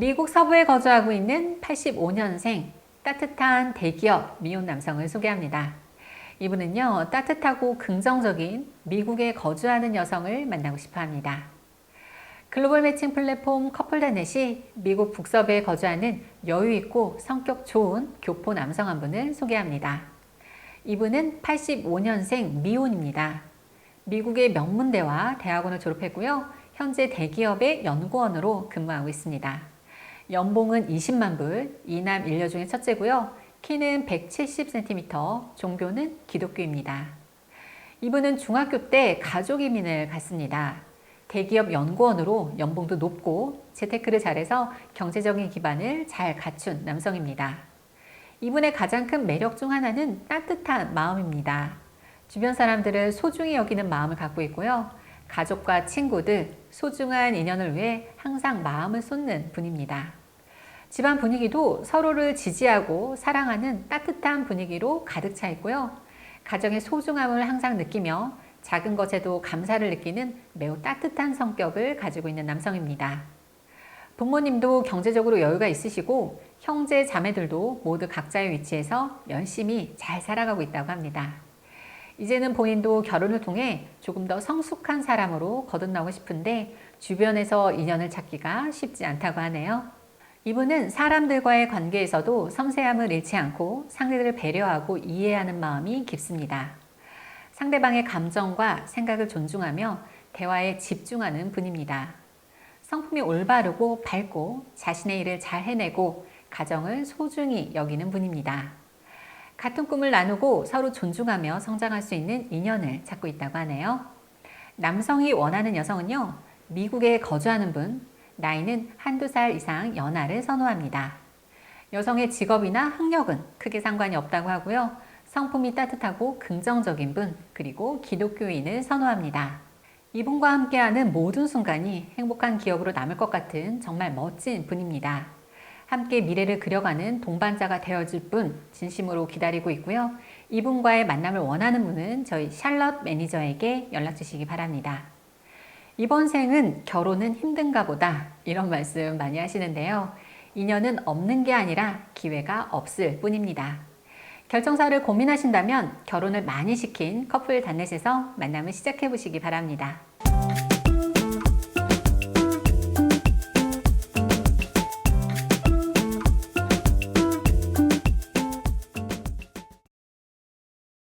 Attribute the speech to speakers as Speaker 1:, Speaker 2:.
Speaker 1: 미국 서부에 거주하고 있는 85년생 따뜻한 대기업 미혼 남성을 소개합니다. 이분은요, 따뜻하고 긍정적인 미국에 거주하는 여성을 만나고 싶어 합니다. 글로벌 매칭 플랫폼 커플다넷이 미국 북서부에 거주하는 여유있고 성격 좋은 교포 남성 한 분을 소개합니다. 이분은 85년생 미혼입니다. 미국의 명문대와 대학원을 졸업했고요. 현재 대기업의 연구원으로 근무하고 있습니다. 연봉은 20만 불, 이남 일녀 중에 첫째고요. 키는 170cm, 종교는 기독교입니다. 이분은 중학교 때 가족 이민을 갔습니다. 대기업 연구원으로 연봉도 높고 재테크를 잘해서 경제적인 기반을 잘 갖춘 남성입니다. 이분의 가장 큰 매력 중 하나는 따뜻한 마음입니다. 주변 사람들을 소중히 여기는 마음을 갖고 있고요. 가족과 친구들, 소중한 인연을 위해 항상 마음을 쏟는 분입니다. 집안 분위기도 서로를 지지하고 사랑하는 따뜻한 분위기로 가득 차 있고요. 가정의 소중함을 항상 느끼며 작은 것에도 감사를 느끼는 매우 따뜻한 성격을 가지고 있는 남성입니다. 부모님도 경제적으로 여유가 있으시고 형제 자매들도 모두 각자의 위치에서 열심히 잘 살아가고 있다고 합니다. 이제는 본인도 결혼을 통해 조금 더 성숙한 사람으로 거듭나고 싶은데 주변에서 인연을 찾기가 쉽지 않다고 하네요. 이분은 사람들과의 관계에서도 섬세함을 잃지 않고 상대들을 배려하고 이해하는 마음이 깊습니다. 상대방의 감정과 생각을 존중하며 대화에 집중하는 분입니다. 성품이 올바르고 밝고 자신의 일을 잘 해내고 가정을 소중히 여기는 분입니다. 같은 꿈을 나누고 서로 존중하며 성장할 수 있는 인연을 찾고 있다고 하네요. 남성이 원하는 여성은요, 미국에 거주하는 분, 나이는 한두 살 이상 연하를 선호합니다. 여성의 직업이나 학력은 크게 상관이 없다고 하고요. 성품이 따뜻하고 긍정적인 분, 그리고 기독교인을 선호합니다. 이분과 함께하는 모든 순간이 행복한 기억으로 남을 것 같은 정말 멋진 분입니다. 함께 미래를 그려가는 동반자가 되어줄 분 진심으로 기다리고 있고요. 이분과의 만남을 원하는 분은 저희 샬럿 매니저에게 연락 주시기 바랍니다. 이번 생은 결혼은 힘든가 보다 이런 말씀 많이 하시는데요. 인연은 없는 게 아니라 기회가 없을 뿐입니다. 결정사를 고민하신다면 결혼을 많이 시킨 커플 단넷에서 만남을 시작해 보시기 바랍니다.